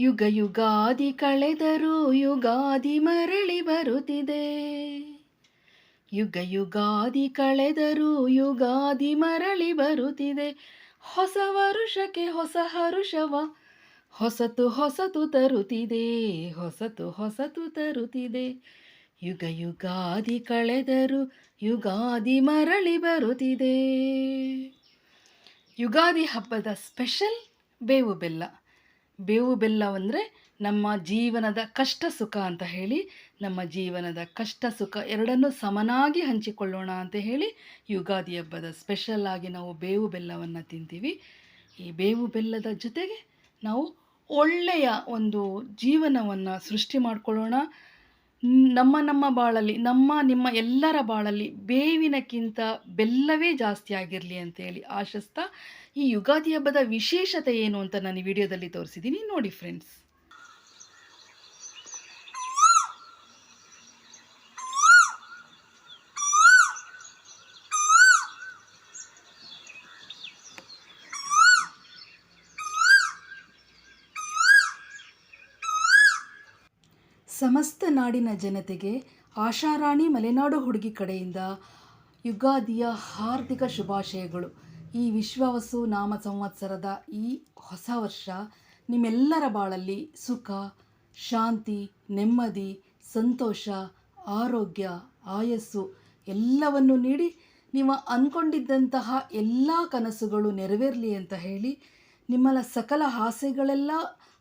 ಯುಗ ಯುಗಾದಿ ಕಳೆದರೂ ಯುಗಾದಿ ಮರಳಿ ಬರುತ್ತಿದೆ. ಯುಗ ಯುಗಾದಿ ಕಳೆದರೂ ಯುಗಾದಿ ಮರಳಿ ಬರುತ್ತಿದೆ. ಹೊಸ ವರುಷಕ್ಕೆ ಹೊಸ ಹರುಷವ, ಹೊಸತು ಹೊಸತು ತರುತ್ತಿದೆ, ಹೊಸತು ಹೊಸತು ತರುತ್ತಿದೆ. ಯುಗ ಯುಗಾದಿ ಕಳೆದರು ಯುಗಾದಿ ಮರಳಿ ಬರುತ್ತಿದೆ. ಯುಗಾದಿ ಹಬ್ಬದ ಸ್ಪೆಷಲ್ ಬೇವು ಬೆಲ್ಲ. ಬೇವು ಬೆಲ್ಲವಂದರೆ ನಮ್ಮ ಜೀವನದ ಕಷ್ಟ ಸುಖ ಅಂತ ಹೇಳಿ, ನಮ್ಮ ಜೀವನದ ಕಷ್ಟ ಸುಖ ಎರಡನ್ನು ಸಮನಾಗಿ ಹಂಚಿಕೊಳ್ಳೋಣ ಅಂತ ಹೇಳಿ ಯುಗಾದಿ ಹಬ್ಬದ ಸ್ಪೆಷಲ್ ಆಗಿ ನಾವು ಬೇವು ಬೆಲ್ಲವನ್ನು ತಿಂತೀವಿ. ಈ ಬೇವು ಬೆಲ್ಲದ ಜೊತೆಗೆ ನಾವು ಒಳ್ಳೆಯ ಒಂದು ಜೀವನವನ್ನು ಸೃಷ್ಟಿ ಮಾಡಿಕೊಳ್ಳೋಣ. ನಮ್ಮ ನಮ್ಮ ಬಾಳಲ್ಲಿ, ನಮ್ಮ ನಿಮ್ಮ ಎಲ್ಲರ ಬಾಳಲ್ಲಿ ಬೇವಿನಕ್ಕಿಂತ ಬೆಲ್ಲವೇ ಜಾಸ್ತಿ ಆಗಿರಲಿ ಅಂತೇಳಿ ಆಶಿಸ್ತಾ ಈ ಯುಗಾದಿ ಹಬ್ಬದ ವಿಶೇಷತೆ ಏನು ಅಂತ ನಾನು ಈ ವಿಡಿಯೋದಲ್ಲಿ ತೋರಿಸಿದ್ದೀನಿ. ನೋಡಿ ಫ್ರೆಂಡ್ಸ್ ಸಮಸ್ತ ನಾಡಿನ ಜನತೆಗೆ ಆಶಾರಾಣಿ ಮಲೆನಾಡು ಹುಡುಗಿ ಕಡೆಯಿಂದ ಯುಗಾದಿಯ ಹಾರ್ದಿಕ ಶುಭಾಶಯಗಳು. ಈ ವಿಶ್ವವಸು ನಾಮ ಸಂವತ್ಸರದ ಈ ಹೊಸ ವರ್ಷ ನಿಮ್ಮೆಲ್ಲರ ಬಾಳಲ್ಲಿ ಸುಖ, ಶಾಂತಿ, ನೆಮ್ಮದಿ, ಸಂತೋಷ, ಆರೋಗ್ಯ, ಆಯಸ್ಸು ಎಲ್ಲವನ್ನು ನೀಡಿ ನೀವು ಅಂದ್ಕೊಂಡಿದ್ದಂತಹ ಎಲ್ಲ ಕನಸುಗಳು ನೆರವೇರಲಿ ಅಂತ ಹೇಳಿ ನಿಮ್ಮಲ್ಲ ಸಕಲ ಆಸೆಗಳೆಲ್ಲ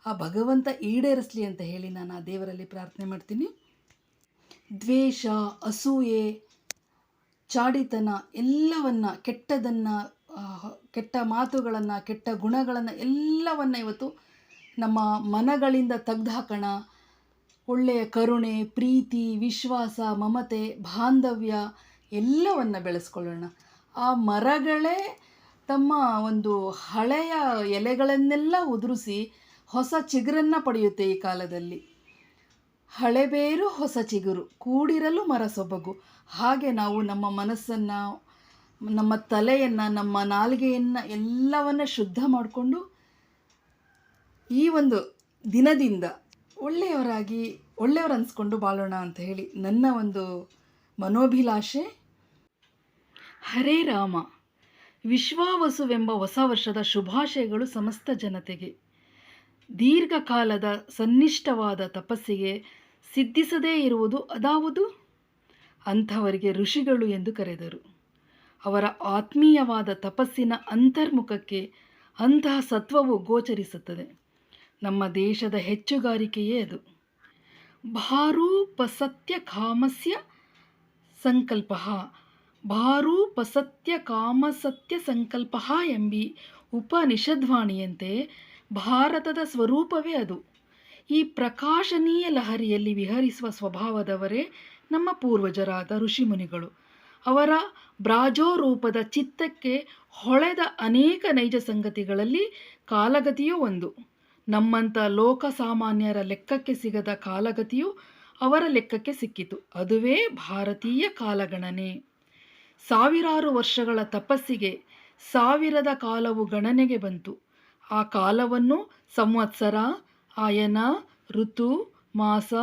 ಆ ಭಗವಂತ ಈಡೇರಿಸಲಿ ಅಂತ ಹೇಳಿ ನಾನು ಆ ದೇವರಲ್ಲಿ ಪ್ರಾರ್ಥನೆ ಮಾಡ್ತೀನಿ. ದ್ವೇಷ, ಅಸೂಯೆ, ಚಾಡಿತನ ಎಲ್ಲವನ್ನು, ಕೆಟ್ಟದನ್ನು ಕೆಟ್ಟ ಮಾತುಗಳನ್ನು, ಕೆಟ್ಟ ಗುಣಗಳನ್ನು ಎಲ್ಲವನ್ನು ಇವತ್ತು ನಮ್ಮ ಮನಗಳಿಂದ ತೆಗ್ದು ಹಾಕೋಣ. ಒಳ್ಳೆಯ ಕರುಣೆ, ಪ್ರೀತಿ, ವಿಶ್ವಾಸ, ಮಮತೆ, ಬಾಂಧವ್ಯ ಎಲ್ಲವನ್ನು ಬೆಳೆಸ್ಕೊಳ್ಳೋಣ. ಆ ಮರಗಳೇ ತಮ್ಮ ಒಂದು ಹಳೆಯ ಎಲೆಗಳನ್ನೆಲ್ಲ ಉದುರಿಸಿ ಹೊಸ ಚಿಗುರನ್ನು ಪಡೆಯುತ್ತೆ ಈ ಕಾಲದಲ್ಲಿ. ಹಳೆಬೇರು ಹೊಸ ಚಿಗುರು, ಕೂಡಿರಲು ಮರ ಸೊಬಗು ಹಾಗೆ ನಾವು ನಮ್ಮ ಮನಸ್ಸನ್ನು, ನಮ್ಮ ತಲೆಯನ್ನು, ನಮ್ಮ ನಾಲಿಗೆಯನ್ನು ಎಲ್ಲವನ್ನು ಶುದ್ಧ ಮಾಡಿಕೊಂಡು ಈ ಒಂದು ದಿನದಿಂದ ಒಳ್ಳೆಯವರಾಗಿ, ಒಳ್ಳೆಯವರು ಅನ್ಸ್ಕೊಂಡು ಬಾಳೋಣ ಅಂತ ಹೇಳಿ ನನ್ನ ಒಂದು ಮನೋಭಿಲಾಷೆ. ಹರೇ ರಾಮ. ವಿಶ್ವಾವಸುವೆಂಬ ಹೊಸ ವರ್ಷದ ಶುಭಾಶಯಗಳು ಸಮಸ್ತ ಜನತೆಗೆ. ದೀರ್ಘಕಾಲದ ಸನ್ನಿಷ್ಠವಾದ ತಪಸ್ಸಿಗೆ ಸಿದ್ಧಿಸದೇ ಇರುವುದು ಅದಾವುದು? ಅಂಥವರಿಗೆ ಋಷಿಗಳು ಎಂದು ಕರೆದರು. ಅವರ ಆತ್ಮೀಯವಾದ ತಪಸ್ಸಿನ ಅಂತರ್ಮುಖಕ್ಕೆ ಅಂತಹ ಸತ್ವವು ಗೋಚರಿಸುತ್ತದೆ. ನಮ್ಮ ದೇಶದ ಹೆಚ್ಚುಗಾರಿಕೆಯೇ ಅದು. ಭಾರೂಪಸತ್ಯ ಕಾಮಸ್ಯ ಸಂಕಲ್ಪ. ಭಾರೂಪಸತ್ಯ ಕಾಮಸತ್ಯ ಸಂಕಲ್ಪ ಎಂಬಿ ಉಪನಿಷದ್ವಾಣಿಯಂತೆ ಭಾರತದ ಸ್ವರೂಪವೇ ಅದು. ಈ ಪ್ರಕಾಶನೀಯ ಲಹರಿಯಲ್ಲಿ ವಿಹರಿಸುವ ಸ್ವಭಾವದವರೇ ನಮ್ಮ ಪೂರ್ವಜರಾದ ಋಷಿಮುನಿಗಳು. ಅವರ ಬ್ರಾಜೋರೂಪದ ಚಿತ್ತಕ್ಕೆ ಹೊಳೆದ ಅನೇಕ ನೈಜ ಸಂಗತಿಗಳಲ್ಲಿ ಕಾಲಗತಿಯೂ ಒಂದು. ನಮ್ಮಂಥ ಲೋಕಸಾಮಾನ್ಯರ ಲೆಕ್ಕಕ್ಕೆ ಸಿಗದ ಕಾಲಗತಿಯು ಅವರ ಲೆಕ್ಕಕ್ಕೆ ಸಿಕ್ಕಿತು. ಅದುವೇ ಭಾರತೀಯ ಕಾಲಗಣನೆ. ಸಾವಿರಾರು ವರ್ಷಗಳ ತಪಸ್ಸಿಗೆ ಸಾವಿರದ ಕಾಲವು ಗಣನೆಗೆ ಬಂತು. ಆ ಕಾಲವನ್ನು ಸಂವತ್ಸರ, ಆಯನ, ಋತು, ಮಾಸ,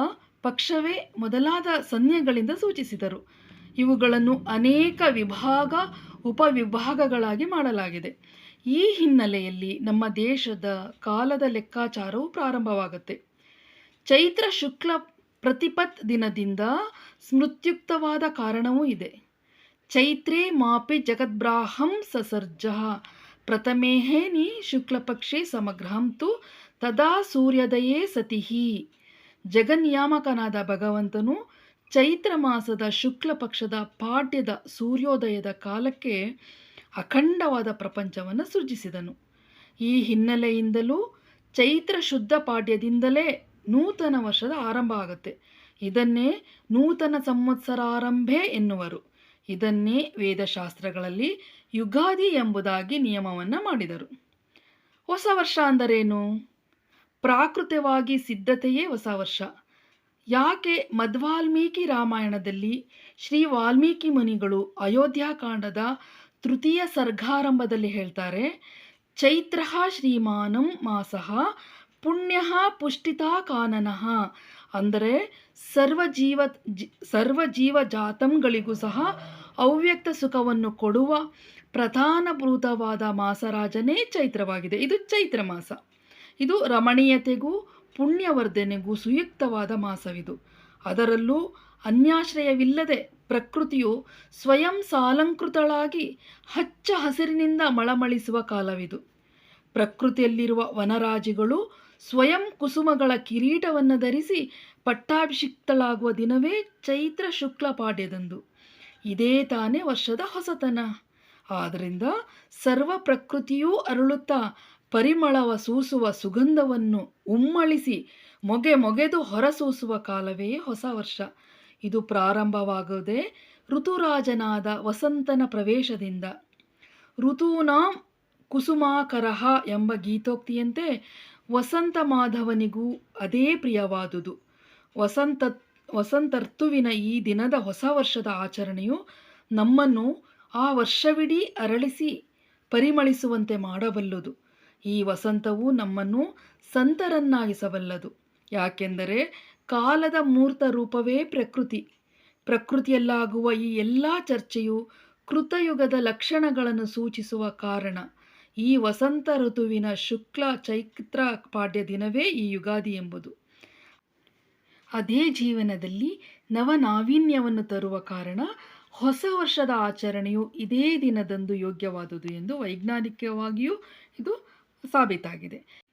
ಪಕ್ಷವೇ ಮೊದಲಾದ ಸಂಜ್ಞೆಗಳಿಂದ ಸೂಚಿಸಿದರು. ಇವುಗಳನ್ನು ಅನೇಕ ವಿಭಾಗ, ಉಪವಿಭಾಗಗಳಾಗಿ ಮಾಡಲಾಗಿದೆ. ಈ ಹಿನ್ನೆಲೆಯಲ್ಲಿ ನಮ್ಮ ದೇಶದ ಕಾಲದ ಲೆಕ್ಕಾಚಾರವು ಪ್ರಾರಂಭವಾಗುತ್ತೆ. ಚೈತ್ರ ಶುಕ್ಲ ಪ್ರತಿಪತ್ ದಿನದಿಂದ ಸ್ಮೃತ್ಯುಕ್ತವಾದ ಕಾರಣವೂ ಇದೆ. ಚೈತ್ರೇ ಮಾಪಿ ಜಗದ್ಬ್ರಾಹಂ ಸಸರ್ಜ. ಪ್ರಥಮೇಹೇನಿ ಶುಕ್ಲಪಕ್ಷೇ ಸಮಗ್ರಹಂ ತು ತದಾ ಸೂರ್ಯೋದಯೇ ಸತಿಹಿ. ಜಗನ್ಯಾಮಕನಾದ ಭಗವಂತನು ಚೈತ್ರ ಮಾಸದ ಶುಕ್ಲ ಪಕ್ಷದ ಪಾಡ್ಯದ ಸೂರ್ಯೋದಯದ ಕಾಲಕ್ಕೆ ಅಖಂಡವಾದ ಪ್ರಪಂಚವನ್ನು ಸೃಜಿಸಿದನು. ಈ ಹಿನ್ನೆಲೆಯಿಂದಲೂ ಚೈತ್ರ ಶುದ್ಧ ಪಾಡ್ಯದಿಂದಲೇ ನೂತನ ವರ್ಷದ ಆರಂಭ ಆಗುತ್ತೆ. ಇದನ್ನೇ ನೂತನ ಸಂವತ್ಸರಾರಂಭೆ ಎನ್ನುವರು. ಇದನ್ನೇ ವೇದಶಾಸ್ತ್ರಗಳಲ್ಲಿ ಯುಗಾದಿ ಎಂಬುದಾಗಿ ನಿಯಮವನ್ನು ಮಾಡಿದರು. ಹೊಸ ವರ್ಷ ಅಂದರೇನು? ಪ್ರಾಕೃತವಾಗಿ ಸಿದ್ಧತೆಯೇ ಹೊಸ ವರ್ಷ. ಯಾಕೆ ಮಧ್ವಾಲ್ಮೀಕಿ ರಾಮಾಯಣದಲ್ಲಿ ಶ್ರೀ ವಾಲ್ಮೀಕಿ ಮುನಿಗಳು ಅಯೋಧ್ಯಾಕಾಂಡದ ತೃತೀಯ ಸರ್ಗಾರಂಭದಲ್ಲಿ ಹೇಳ್ತಾರೆ, ಚೈತ್ರ ಶ್ರೀಮಾನಂ ಮಾಸಃ ಪುಣ್ಯ ಪುಷ್ಟಿತಾ ಕಾನನಃ ಅಂದರೆ ಸರ್ವಜೀವ ಜಿ ಸರ್ವಜೀವ ಜಾತಂಗಳಿಗೂ ಸಹ ಅವ್ಯಕ್ತ ಸುಖವನ್ನು ಕೊಡುವ ಪ್ರಧಾನಭೂತವಾದ ಮಾಸರಾಜನೇ ಚೈತ್ರವಾಗಿದೆ. ಇದು ಚೈತ್ರ ಮಾಸ. ಇದು ರಮಣೀಯತೆಗೂ ಪುಣ್ಯವರ್ಧನೆಗೂ ಸುಯುಕ್ತವಾದ ಮಾಸವಿದು. ಅದರಲ್ಲೂ ಅನ್ಯಾಶ್ರಯವಿಲ್ಲದೆ ಪ್ರಕೃತಿಯು ಸ್ವಯಂ ಸಾಲಂಕೃತಳಾಗಿ ಹಚ್ಚ ಹಸಿರಿನಿಂದ ಮಳಮಳಿಸುವ ಕಾಲವಿದು. ಪ್ರಕೃತಿಯಲ್ಲಿರುವ ವನರಾಜಿಗಳು ಸ್ವಯಂ ಕುಸುಮಗಳ ಕಿರೀಟವನ್ನು ಧರಿಸಿ ಪಟ್ಟಾಭಿಷಿಕ್ತಳಾಗುವ ದಿನವೇ ಚೈತ್ರ ಶುಕ್ಲ ಪಾಡ್ಯದಂದು. ಇದೇ ತಾನೇ ವರ್ಷದ ಹೊಸತನ. ಆದ್ದರಿಂದ ಸರ್ವ ಪ್ರಕೃತಿಯೂ ಅರಳುತ್ತಾ ಪರಿಮಳವ ಸೂಸುವ ಸುಗಂಧವನ್ನು ಉಮ್ಮಳಿಸಿ ಮೊಗೆ ಮೊಗೆದು ಹೊರಸೂಸುವ ಕಾಲವೇ ಹೊಸ ವರ್ಷ. ಇದು ಪ್ರಾರಂಭವಾಗದೆ ಋತುರಾಜನಾದ ವಸಂತನ ಪ್ರವೇಶದಿಂದ. ಋತುನಾಂ ಕುಸುಮಾಕರಹ ಎಂಬ ಗೀತೋಕ್ತಿಯಂತೆ ವಸಂತ ಮಾಧವನಿಗೂ ಅದೇ ಪ್ರಿಯವಾದುದು. ವಸಂತ, ವಸಂತರ್ತುವಿನ ಈ ದಿನದ ಹೊಸ ವರ್ಷದ ಆಚರಣೆಯು ನಮ್ಮನ್ನು ಆ ವರ್ಷವಿಡೀ ಅರಳಿಸಿ ಪರಿಮಳಿಸುವಂತೆ ಮಾಡಬಲ್ಲುದು. ಈ ವಸಂತವು ನಮ್ಮನ್ನು ಸಂತರನ್ನಾಗಿಸಬಲ್ಲದು. ಯಾಕೆಂದರೆ ಕಾಲದ ಮೂರ್ತ ರೂಪವೇ ಪ್ರಕೃತಿ. ಪ್ರಕೃತಿಯಲ್ಲಾಗುವ ಈ ಎಲ್ಲ ಚರ್ಚೆಯು ಕೃತಯುಗದ ಲಕ್ಷಣಗಳನ್ನು ಸೂಚಿಸುವ ಕಾರಣ. ಈ ವಸಂತ ಋತುವಿನ ಶುಕ್ಲ ಚೈತ್ರ ಪಾಡ್ಯ ದಿನವೇ ಈ ಯುಗಾದಿ ಎಂಬುದು. ಅದೇ ಜೀವನದಲ್ಲಿ ನವನಾವೀನ್ಯವನ್ನು ತರುವ ಕಾರಣ ಹೊಸ ವರ್ಷದ ಆಚರಣೆಯು ಇದೇ ದಿನದಂದು ಯೋಗ್ಯವಾದುದು ಎಂದು ವೈಜ್ಞಾನಿಕವಾಗಿಯೂ ಇದು ಸಾಬೀತಾಗಿದೆ.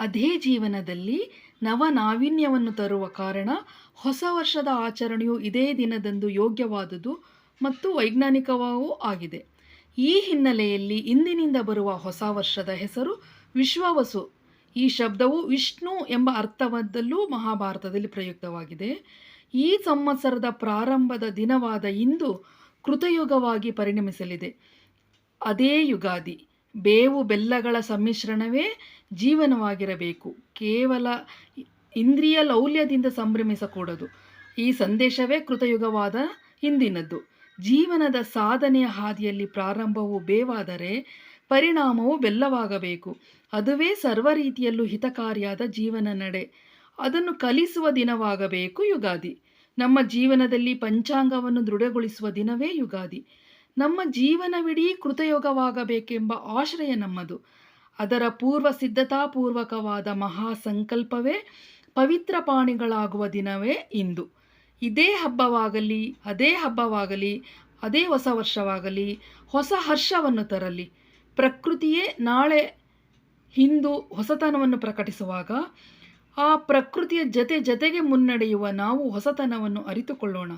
ಅದೇ ಜೀವನದಲ್ಲಿ ನವನಾವೀನ್ಯವನ್ನು ತರುವ ಕಾರಣ ಹೊಸ ವರ್ಷದ ಆಚರಣೆಯು ಇದೇ ದಿನದಂದು ಯೋಗ್ಯವಾದುದು ಮತ್ತು ವೈಜ್ಞಾನಿಕವೂ ಆಗಿದೆ. ಈ ಹಿನ್ನೆಲೆಯಲ್ಲಿ ಇಂದಿನಿಂದ ಬರುವ ಹೊಸ ವರ್ಷದ ಹೆಸರು ವಿಶ್ವವಸು. ಈ ಶಬ್ದವು ವಿಷ್ಣು ಎಂಬ ಅರ್ಥವದಲ್ಲೂ ಮಹಾಭಾರತದಲ್ಲಿ ಪ್ರಯುಕ್ತವಾಗಿದೆ. ಈ ಸಂವತ್ಸರದ ಪ್ರಾರಂಭದ ದಿನವಾದ ಇಂದು ಕೃತಯುಗವಾಗಿ ಪರಿಣಮಿಸಲಿದೆ. ಅದೇ ಯುಗಾದಿ. ಬೇವು ಬೆಲ್ಲಗಳ ಸಮ್ಮಿಶ್ರಣವೇ ಜೀವನವಾಗಿರಬೇಕು. ಕೇವಲ ಇಂದ್ರಿಯ ಲೌಲ್ಯದಿಂದ ಸಂಭ್ರಮಿಸಕೂಡದು. ಈ ಸಂದೇಶವೇ ಕೃತಯುಗವಾದ ಹಿಂದಿನದ್ದು ಜೀವನದ ಸಾಧನೆಯ ಹಾದಿಯಲ್ಲಿ ಪ್ರಾರಂಭವು ಬೇವಾದರೆ ಪರಿಣಾಮವು ಬೆಲ್ಲವಾಗಬೇಕು. ಅದುವೇ ಸರ್ವ ರೀತಿಯಲ್ಲೂ ಹಿತಕಾರಿಯಾದ ಜೀವನ ನಡೆ. ಅದನ್ನು ಕಲಿಸುವ ದಿನವಾಗಬೇಕು ಯುಗಾದಿ. ನಮ್ಮ ಜೀವನದಲ್ಲಿ ಪಂಚಾಂಗವನ್ನು ದೃಢಗೊಳಿಸುವ ದಿನವೇ ಯುಗಾದಿ. ನಮ್ಮ ಜೀವನವಿಡೀ ಕೃತಯೋಗವಾಗಬೇಕೆಂಬ ಆಶ್ರಯ ನಮ್ಮದು. ಅದರ ಪೂರ್ವ ಸಿದ್ಧತಾಪೂರ್ವಕವಾದ ಮಹಾ ಸಂಕಲ್ಪವೇ ಪವಿತ್ರ ಪಾಣಿಗಳಾಗುವ ದಿನವೇ ಇಂದು. ಇದೇ ಹಬ್ಬವಾಗಲಿ, ಅದೇ ಹಬ್ಬವಾಗಲಿ, ಅದೇ ಹೊಸ ವರ್ಷವಾಗಲಿ, ಹೊಸ ಹರ್ಷವನ್ನು ತರಲಿ. ಪ್ರಕೃತಿಯೇ ನಾಳೆ ಹಿಂದು ಹೊಸತನವನ್ನು ಪ್ರಕಟಿಸುವಾಗ ಆ ಪ್ರಕೃತಿಯ ಜತೆ ಜತೆಗೆ ಮುನ್ನಡೆಯುವ ನಾವು ಹೊಸತನವನ್ನು ಅರಿತುಕೊಳ್ಳೋಣ.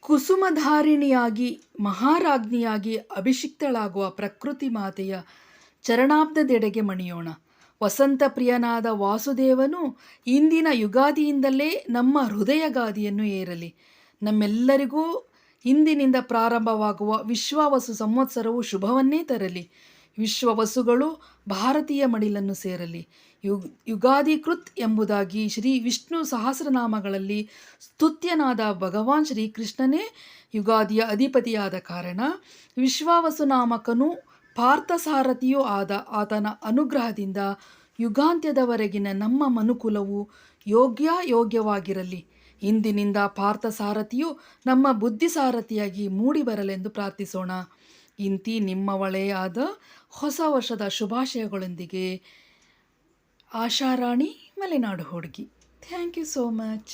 ಕುಸುಮಧಾರಿಣಿಯಾಗಿ ಮಹಾರಾಜ್ಞಿಯಾಗಿ ಅಭಿಷಿಕ್ತಳಾಗುವ ಪ್ರಕೃತಿ ಮಾತೆಯ ಚರಣಾಬ್ದದೆಡೆಗೆ ಮಣಿಯೋಣ. ವಸಂತ ಪ್ರಿಯನಾದ ವಾಸುದೇವನು ಇಂದಿನ ಯುಗಾದಿಯಿಂದಲೇ ನಮ್ಮ ಹೃದಯಗಾದಿಯನ್ನು ಏರಲಿ. ನಮ್ಮೆಲ್ಲರಿಗೂ ಇಂದಿನಿಂದ ಪ್ರಾರಂಭವಾಗುವ ವಿಶ್ವವಸು ಸಂವತ್ಸರವು ಶುಭವನ್ನೇ ತರಲಿ. ವಿಶ್ವವಸುಗಳು ಭಾರತೀಯ ಮಡಿಲನ್ನು ಸೇರಲಿ. ಯುಗ್ ಎಂಬುದಾಗಿ ಶ್ರೀ ವಿಷ್ಣು ಸಹಸ್ರನಾಮಗಳಲ್ಲಿ ಸ್ತುತ್ಯನಾದ ಭಗವಾನ್ ಶ್ರೀಕೃಷ್ಣನೇ ಯುಗಾದಿಯ ಅಧಿಪತಿಯಾದ ಕಾರಣ ವಿಶ್ವಾವಸುನಾಮಕನು ಪಾರ್ಥಸಾರಥಿಯೂ ಆದ ಆತನ ಅನುಗ್ರಹದಿಂದ ಯುಗಾಂತ್ಯದವರೆಗಿನ ನಮ್ಮ ಮನುಕುಲವು ಯೋಗ್ಯ ಯೋಗ್ಯವಾಗಿರಲಿ. ಇಂದಿನಿಂದ ಪಾರ್ಥಸಾರಥಿಯು ನಮ್ಮ ಬುದ್ಧಿಸಾರಥಿಯಾಗಿ ಮೂಡಿಬರಲೆಂದು ಪ್ರಾರ್ಥಿಸೋಣ. ಇಂತಿ ನಿಮ್ಮವಳೇ ಆದ ಹೊಸ ವರ್ಷದ ಶುಭಾಶಯಗಳೊಂದಿಗೆ ಆಶಾರಾಣಿ ಮಲೆನಾಡು ಹುಡುಗಿ. Thank you so much